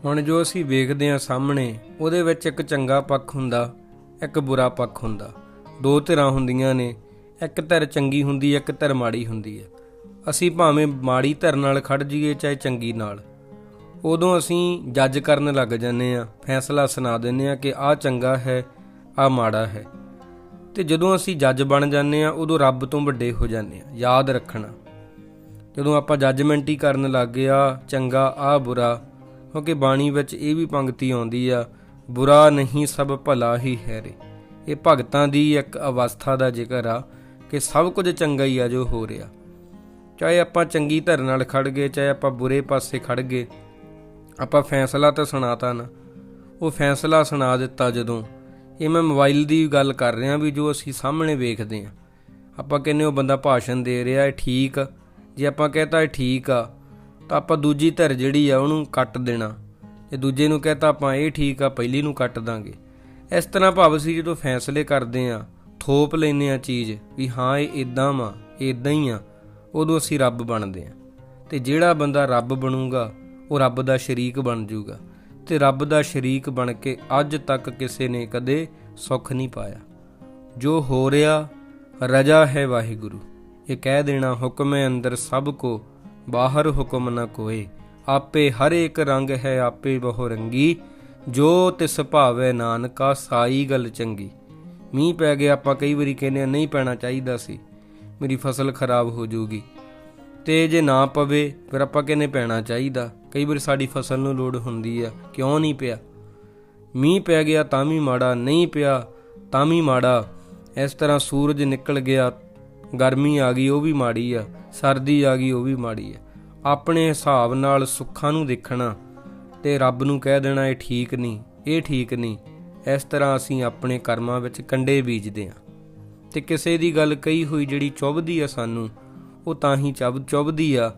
ਹੁਣ ਜੋ ਅਸੀਂ ਵੇਖਦੇ ਹਾਂ ਸਾਹਮਣੇ, ਉਹਦੇ ਵਿੱਚ ਇੱਕ ਚੰਗਾ ਪੱਖ ਹੁੰਦਾ, ਇੱਕ ਬੁਰਾ ਪੱਖ ਹੁੰਦਾ। ਦੋ ਧਿਰਾਂ ਹੁੰਦੀਆਂ ਨੇ ਇੱਕ ਧਿਰ ਚੰਗੀ ਹੁੰਦੀ ਹੈ, ਇੱਕ ਧਿਰ ਮਾੜੀ ਹੁੰਦੀ ਹੈ। ਅਸੀਂ ਭਾਵੇਂ ਮਾੜੀ ਧਿਰ ਨਾਲ ਖੜ ਜਾਈਏ, ਚਾਹੇ ਚੰਗੀ ਨਾਲ। ਉਦੋਂ ਅਸੀਂ ਜੱਜ ਕਰਨ ਲੱਗ ਜਾਂਦੇ ਆ ਫੈਸਲਾ ਸੁਣਾ ਦਿੰਦੇ ਆ ਕਿ ਆਹ ਚੰਗਾ ਹੈ, ਆਹ ਮਾੜਾ ਹੈ। ਤੇ ਜਦੋਂ ਅਸੀਂ ਜੱਜ ਬਣ ਜਾਂਦੇ ਆ ਉਦੋਂ ਰੱਬ ਤੋਂ ਵੱਡੇ ਹੋ ਜਾਂਦੇ ਆ ਯਾਦ ਰੱਖਣਾ। ਜਦੋਂ ਆਪਾਂ ਜੱਜਮੈਂਟ ਹੀ ਕਰਨ ਲੱਗ ਗਏ ਆ ਚੰਗਾ ਆ ਬੁਰਾ, ਕਿਉਂਕਿ ਬਾਣੀ ਵਿੱਚ ਇਹ ਵੀ ਪੰਕਤੀ ਆਉਂਦੀ ਆ, ਬੁਰਾ ਨਹੀਂ ਸਭ ਭਲਾ ਹੀ ਹੈ ਰੇ। ਇਹ ਭਗਤਾਂ ਦੀ ਇੱਕ ਅਵਸਥਾ ਦਾ ਜ਼ਿਕਰ ਆ। ਕਿ ਸਭ ਕੁਝ ਚੰਗਾ ਹੀ ਆ ਜੋ ਹੋ ਰਿਹਾ। ਚਾਹੇ ਆਪਾਂ ਚੰਗੀ ਧਰ ਨਾਲ ਖੜ ਗਏ, ਚਾਹੇ ਆਪਾਂ ਬੁਰੇ ਪਾਸੇ ਖੜ ਗਏ, ਆਪਾਂ ਫੈਸਲਾ ਤਾਂ ਸੁਣਾਤਾ ਨਾ। ਉਹ ਫੈਸਲਾ ਸੁਣਾ ਦਿੱਤਾ ਜਦੋਂ। ਇਹ ਮੈਂ ਮੋਬਾਈਲ ਦੀ ਗੱਲ ਕਰ ਰਿਹਾ ਵੀ ਜੋ ਅਸੀਂ ਸਾਹਮਣੇ ਵੇਖਦੇ ਆ ਆਪਾਂ ਕਹਿੰਦੇ ਉਹ ਬੰਦਾ ਭਾਸ਼ਣ ਦੇ ਰਿਹਾ ਹੈ ਠੀਕ। ਆ। ਜੇ ਆਪਾਂ ਕਹਤਾ ਇਹ ਠੀਕ ਆ, ਤਾਂ ਆਪਾਂ ਦੂਜੀ ਧਿਰ ਜਿਹੜੀ ਆ ਉਹਨੂੰ ਕੱਟ ਦੇਣਾ। ਜੇ ਦੂਜੇ ਨੂੰ ਕਹਤਾ ਆਪਾਂ ਇਹ ਠੀਕ ਆ, ਪਹਿਲੀ ਨੂੰ ਕੱਟ ਦਾਂਗੇ। ਇਸ ਤਰ੍ਹਾਂ ਭਾਵ ਅਸੀਂ ਜਦੋਂ ਫੈਸਲੇ ਕਰਦੇ ਆ ਥੋਪ ਲੈਨੇ ਆ ਚੀਜ਼ ਵੀ ਹਾਂ, ਇਹ ਇਦਾਂ ਵਾ, ਇਹ ਇਦਾਂ ਹੀ ਆ, ਉਦੋਂ ਅਸੀਂ ਰੱਬ ਬਣਦੇ ਆ। ਤੇ ਜਿਹੜਾ ਬੰਦਾ ਰੱਬ ਬਣੂਗਾ, ਉਹ ਰੱਬ ਦਾ ਸ਼ਰੀਕ ਬਣ ਜਾਊਗਾ ਤੇ ਰੱਬ ਦਾ ਸ਼ਰੀਕ ਬਣ ਕੇ ਅੱਜ ਤੱਕ ਕਿਸੇ ਨੇ ਕਦੇ ਸੁੱਖ ਨਹੀਂ ਪਾਇਆ। ਜੋ ਹੋ ਰਿਹਾ, ਰਜਾ ਹੈ ਵਾਹਿਗੁਰੂ। ਇਹ ਕਹਿ ਦੇਣਾ, ਹੁਕਮ ਹੈ ਅੰਦਰ ਸਭ ਕੋ, ਬਾਹਰ ਹੁਕਮ ਨਾ ਕੋਏ। ਆਪੇ ਹਰ ਇੱਕ ਰੰਗ ਹੈ, ਆਪੇ ਬਹੁ ਰੰਗੀ। ਜੋ ਤਿਸ ਭਾਵੇ ਨਾਨਕਾ, ਸਾਈ ਗੱਲ ਚੰਗੀ। ਮੀਂਹ ਪੈ ਗਿਆ, ਆਪਾਂ ਕਈ ਵਾਰੀ ਕਹਿੰਦੇ ਆ, ਨਹੀਂ ਪੈਣਾ ਚਾਹੀਦਾ ਸੀ, ਮੇਰੀ ਫਸਲ ਖਰਾਬ ਹੋ ਜਾਊਗੀ। ਤੇ ਜੇ ਨਾ ਪਵੇ, ਫਿਰ ਆਪਾਂ ਕਹਿੰਦੇ ਪੈਣਾ ਚਾਹੀਦਾ। ਕਈ ਵਾਰੀ ਸਾਡੀ ਫਸਲ ਨੂੰ ਲੋੜ ਹੁੰਦੀ ਆ, ਕਿਉਂ ਨਹੀਂ ਪਿਆ? ਮੀਂਹ ਪੈ ਗਿਆ ਤਾਂ ਵੀ ਮਾੜਾ, ਨਹੀਂ ਪਿਆ ਤਾਂ ਵੀ ਮਾੜਾ। ਇਸ ਤਰ੍ਹਾਂ ਸੂਰਜ ਨਿਕਲ ਗਿਆ, ਗਰਮੀ ਆ ਗਈ, ਉਹ ਵੀ ਮਾੜੀ ਆ, ਸਰਦੀ ਆ ਗਈ, ਉਹ ਵੀ ਮਾੜੀ ਆ। ਆਪਣੇ ਹਿਸਾਬ ਨਾਲ ਸੁੱਖਾਂ ਨੂੰ ਦੇਖਣਾ ਤੇ ਰੱਬ ਨੂੰ ਕਹਿ ਦੇਣਾ, ਇਹ ਠੀਕ ਨਹੀਂ, ਇਹ ਠੀਕ ਨਹੀਂ। ਇਸ ਤਰ੍ਹਾਂ ਅਸੀਂ ਆਪਣੇ ਕਰਮਾਂ ਵਿੱਚ ਕੰਡੇ ਬੀਜਦੇ ਹਾਂ। ਤੇ ਕਿਸੇ ਦੀ ਗੱਲ ਕਹੀ ਹੋਈ ਜਿਹੜੀ ਚੁੱਭਦੀ ਆ ਸਾਨੂੰ, ਉਹ ਤਾਂ ਹੀ ਚੁੱਭ, ਚੁੱਭਦੀ ਆ,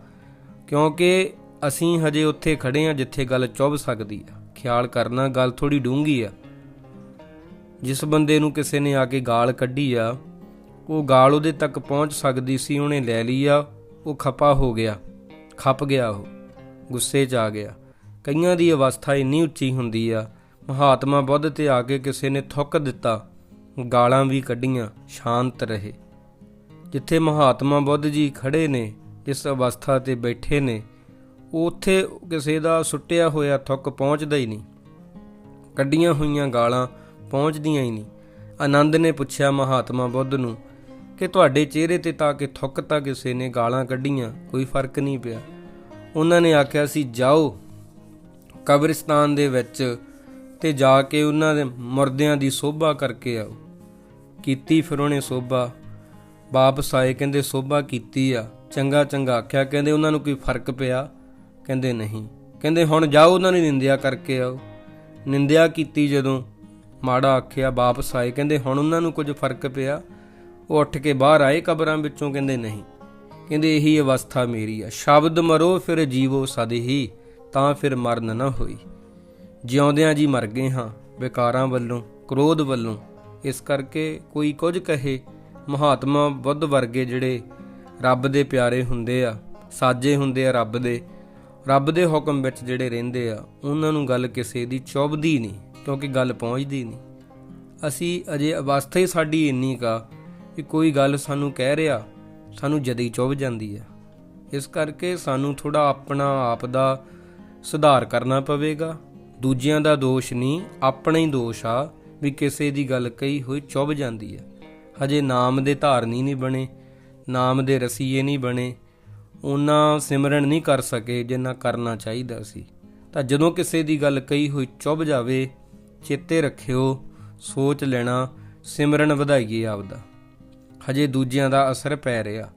ਕਿਉਂਕਿ ਅਸੀਂ ਹਜੇ ਉੱਥੇ ਖੜੇ ਆ ਜਿੱਥੇ ਗੱਲ ਚੁੱਭ ਸਕਦੀ ਆ। ਖਿਆਲ ਕਰਨਾ, ਗੱਲ ਥੋੜੀ ਡੂੰਗੀ ਆ। ਜਿਸ ਬੰਦੇ ਨੂੰ ਕਿਸੇ ਨੇ ਆ ਕੇ ਗਾਲ ਕੱਢੀ ਆ, ਉਹ ਗਾਲ ਉਹਦੇ ਤੱਕ ਪਹੁੰਚ ਸਕਦੀ ਸੀ, ਉਹਨੇ ਲੈ ਲਈ ਆ, ਉਹ ਖਪਾ ਹੋ ਗਿਆ, ਖੱਪ ਗਿਆ ਉਹ, ਗੁੱਸੇ 'ਚ ਆ ਗਿਆ। ਕਈਆਂ ਦੀ ਅਵਸਥਾ ਇੰਨੀ ਉੱਚੀ ਹੁੰਦੀ ਆ ਮਹਾਤਮਾ ਬੁੱਧ ਤੇ ਆ ਕੇ ਕਿਸੇ ਨੇ ਥੁੱਕ ਦਿੱਤਾ, ਗਾਲਾਂ ਵੀ ਕੱਢੀਆਂ, ਸ਼ਾਂਤ ਰਹੇ। ਜਿੱਥੇ ਮਹਾਤਮਾ ਬੁੱਧ ਜੀ ਖੜੇ ਨੇ ਜਿਸ ਅਵਸਥਾ ਤੇ ਬੈਠੇ ਨੇ, ਉੱਥੇ ਕਿਸੇ ਦਾ ਸੁੱਟਿਆ ਹੋਇਆ ਥੁੱਕ ਪਹੁੰਚਦਾ ਹੀ ਨਹੀਂ। ਕੱਢੀਆਂ ਹੋਈਆਂ ਗਾਲਾਂ ਪਹੁੰਚਦੀਆਂ ਹੀ ਨਹੀਂ। ਆਨੰਦ ਨੇ ਪੁੱਛਿਆ ਮਹਾਤਮਾ ਬੁੱਧ ਨੂੰ ਕਿ ਤੁਹਾਡੇ ਚਿਹਰੇ ਤੇ ਤਾਂ ਕਿ ਥੁੱਕ ਤਾਂ ਕਿਸੇ ਨੇ ਗਾਲਾਂ ਕੱਢੀਆਂ, ਕੋਈ ਫ਼ਰਕ ਨਹੀਂ ਪਿਆ। ਉਹਨਾਂ ਨੇ ਆਖਿਆ, ਸੀ ਜਾਓ। ਕਬਰਿਸਤਾਨ ਦੇ ਵਿੱਚ ਤੇ ਜਾ ਕੇ ਉਹਨਾਂ ਦੇ ਮੁਰਦਿਆਂ ਦੀ ਸੋਭਾ ਕਰਕੇ ਆਓ। ਕੀਤੀ ਫਿਰ ਉਹਨੇ ਸੋਭਾ। ਵਾਪਸ ਆਏ ਕਹਿੰਦੇ, ਸੋਭਾ ਕੀਤੀ ਆ। ਚੰਗਾ ਚੰਗਾ ਆਖਿਆ। ਕਹਿੰਦੇ, ਉਹਨਾਂ ਨੂੰ ਕੋਈ ਫ਼ਰਕ ਪਿਆ? ਕਹਿੰਦੇ, ਨਹੀਂ। ਕਹਿੰਦੇ, ਹੁਣ ਜਾਓ, ਉਹਨਾਂ ਦੀ ਨਿੰਦਿਆ ਕਰਕੇ ਆਓ। ਨਿੰਦਿਆ ਕੀਤੀ ਜਦੋਂ ਮਾੜਾ ਆਖਿਆ ਵਾਪਸ ਆਏ ਕਹਿੰਦੇ, ਹੁਣ ਉਹਨਾਂ ਨੂੰ ਕੁਝ ਫ਼ਰਕ ਪਿਆ? ਉਹ ਉੱਠ ਕੇ ਬਾਹਰ ਆਏ ਕਬਰਾਂ ਵਿੱਚੋਂ। ਕਹਿੰਦੇ, ਨਹੀਂ। ਕਹਿੰਦੇ, ਇਹੀ ਅਵਸਥਾ ਮੇਰੀ ਆ। ਸ਼ਬਦ ਮਰੋ, ਫਿਰ ਜੀਵੋ ਸਦ ਹੀ। ਤਾਂ ਫਿਰ ਮਰਨ ਨਾ ਹੋਈ। ਜਿਉਂਦਿਆਂ ਜੀ ਮਰ ਗਏ ਹਾਂ, ਵਿਕਾਰਾਂ ਵੱਲੋਂ, ਕ੍ਰੋਧ ਵੱਲੋਂ। ਇਸ ਕਰਕੇ ਕੋਈ ਕੁਝ ਕਹੇ, ਮਹਾਤਮਾ ਬੁੱਧ ਵਰਗੇ ਜਿਹੜੇ ਰੱਬ ਦੇ ਪਿਆਰੇ ਹੁੰਦੇ ਆ, ਸਾਜੇ ਹੁੰਦੇ ਆ ਰੱਬ ਦੇ ਰੱਬ ਦੇ ਹੁਕਮ ਵਿੱਚ ਜਿਹੜੇ ਰਹਿੰਦੇ ਆ, ਉਹਨਾਂ ਨੂੰ ਗੱਲ ਕਿਸੇ ਦੀ ਚੁੱਭਦੀ ਨਹੀਂ, ਕਿਉਂਕਿ ਗੱਲ ਪਹੁੰਚਦੀ ਨਹੀਂ। ਅਸੀਂ ਅਜੇ ਅਵਸਥਾ ਹੀ ਸਾਡੀ ਇੰਨੀ ਕਾ ਕਿ ਕੋਈ ਗੱਲ ਸਾਨੂੰ ਕਹਿ ਰਿਹਾ, ਸਾਨੂੰ ਜਦੀ ਚੁੱਭ ਜਾਂਦੀ ਆ। ਇਸ ਕਰਕੇ ਸਾਨੂੰ ਥੋੜਾ ਆਪਣਾ ਆਪ ਦਾ ਸੁਧਾਰ ਕਰਨਾ ਪਵੇਗਾ। ਦੂਜਿਆਂ ਦਾ ਦੋਸ਼ ਨਹੀਂ, ਆਪਣਾ ਹੀ ਦੋਸ਼ ਆ ਵੀ ਕਿਸੇ ਦੀ ਗੱਲ ਕਹੀ ਹੋਈ ਚੁੱਭ ਜਾਂਦੀ ਆ। ਹਜੇ ਨਾਮ ਦੇ ਧਾਰਨੀ ਨਹੀਂ ਬਣੇ, ਨਾਮ ਦੇ ਰਸੀਏ ਨਹੀਂ ਬਣੇ, ਉਹਨਾਂ ਸਿਮਰਨ ਨਹੀਂ ਕਰ ਸਕੇ ਜਿੰਨਾ ਕਰਨਾ ਚਾਹੀਦਾ ਸੀ। ਤਾਂ ਜਦੋਂ ਕਿਸੇ ਦੀ ਗੱਲ ਕਹੀ ਹੋਈ ਚੁੱਭ ਜਾਵੇ, ਚੇਤੇ ਰੱਖਿਓ, ਸੋਚ ਲੈਣਾ, ਸਿਮਰਨ ਵਧਾਈਏ ਆਪਦਾ। ਹਜੇ ਦੂਜਿਆਂ ਦਾ ਅਸਰ ਪੈ ਰਿਹਾ,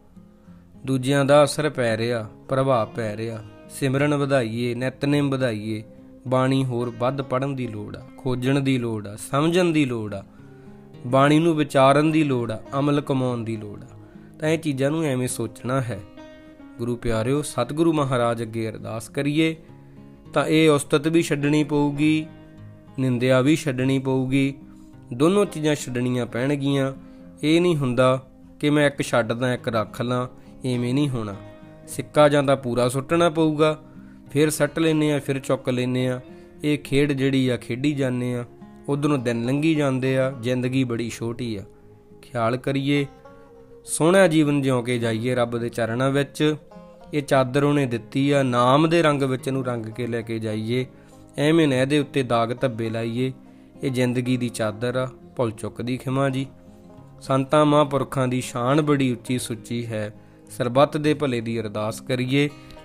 ਦੂਜਿਆਂ ਦਾ ਅਸਰ ਪੈ ਰਿਹਾ, ਪ੍ਰਭਾਵ ਪੈ ਰਿਹਾ। ਸਿਮਰਨ ਵਧਾਈਏ, ਨਿਤਨੇਮ ਵਧਾਈਏ ਬਾਣੀ ਹੋਰ ਵੱਧ ਪੜਨ ਦੀ ਲੋੜ ਆ, ਖੋਜਣ ਦੀ ਲੋੜ ਆ, ਸਮਝਣ ਦੀ ਲੋੜ ਆ, ਬਾਣੀ ਨੂੰ ਵਿਚਾਰਨ ਦੀ ਲੋੜ ਆ, ਅਮਲ ਕਮਾਉਣ ਦੀ ਲੋੜ ਆ। ਤਾਂ ਇਹ ਚੀਜ਼ਾਂ ਨੂੰ ਐਵੇਂ ਸੋਚਣਾ ਹੈ। ਗੁਰੂ ਪਿਆਰਿਓ, ਸਤਿਗੁਰੂ ਮਹਾਰਾਜ ਅੱਗੇ ਅਰਦਾਸ ਕਰੀਏ, ਤਾਂ ਇਹ ਉਸਤਤ ਵੀ ਛੱਡਣੀ ਪਊਗੀ, ਨਿੰਦਿਆ ਵੀ ਛੱਡਣੀ ਪਊਗੀ, ਦੋਨੋਂ ਚੀਜ਼ਾਂ ਛੱਡਣੀਆਂ ਪੈਣਗੀਆਂ। ਇਹ ਨਹੀਂ ਹੁੰਦਾ ਕਿ ਮੈਂ ਇੱਕ ਛੱਡਦਾ ਇੱਕ ਰੱਖ ਲਾਂ, ਐਵੇਂ ਨਹੀਂ ਹੋਣਾ। ਸਿੱਕਾ ਜਾਂ ਤਾਂ ਪੂਰਾ ਸੁੱਟਣਾ ਪਊਗਾ ਫਿਰ ਸੱਟ ਲੈਨੇ ਆ, ਫਿਰ ਚੁੱਕ ਲੈਨੇ ਆ। ਇਹ ਖੇਡ ਜਿਹੜੀ ਆ, ਖੇਡੀ ਜਾਂਦੇ ਆ। ਉਧਰੋਂ ਦਿਨ ਲੰਘੀ ਜਾਂਦੇ ਆ, ਜ਼ਿੰਦਗੀ ਬੜੀ ਛੋਟੀ ਆ। ਖਿਆਲ ਕਰੀਏ, ਸੋਹਣਾ ਜੀਵਨ ਜਿਉ ਕੇ ਜਾਈਏ ਰੱਬ ਦੇ ਚਰਨਾਂ ਵਿੱਚ। ਇਹ ਚਾਦਰ ਉਹਨੇ ਦਿੱਤੀ ਆ, ਨਾਮ ਦੇ ਰੰਗ ਵਿੱਚ ਇਹਨੂੰ ਰੰਗ ਕੇ ਲੈ ਕੇ ਜਾਈਏ। ਐਵੇਂ ਨਾ ਇਹਦੇ ਉੱਤੇ ਦਾਗ ਧੱਬੇ ਲਾਈਏ। ਇਹ ਜ਼ਿੰਦਗੀ ਦੀ ਚਾਦਰ ਆ, ਭੁੱਲ ਚੁੱਕ ਦੀ ਖਿਮਾ ਜੀ। ਸੰਤਾਂ ਮਹਾਂਪੁਰਖਾਂ ਦੀ ਸ਼ਾਨ ਬੜੀ ਉੱਚੀ ਸੁੱਚੀ ਹੈ। ਸਰਬੱਤ ਦੇ ਭਲੇ ਦੀ ਅਰਦਾਸ ਕਰੀਏ।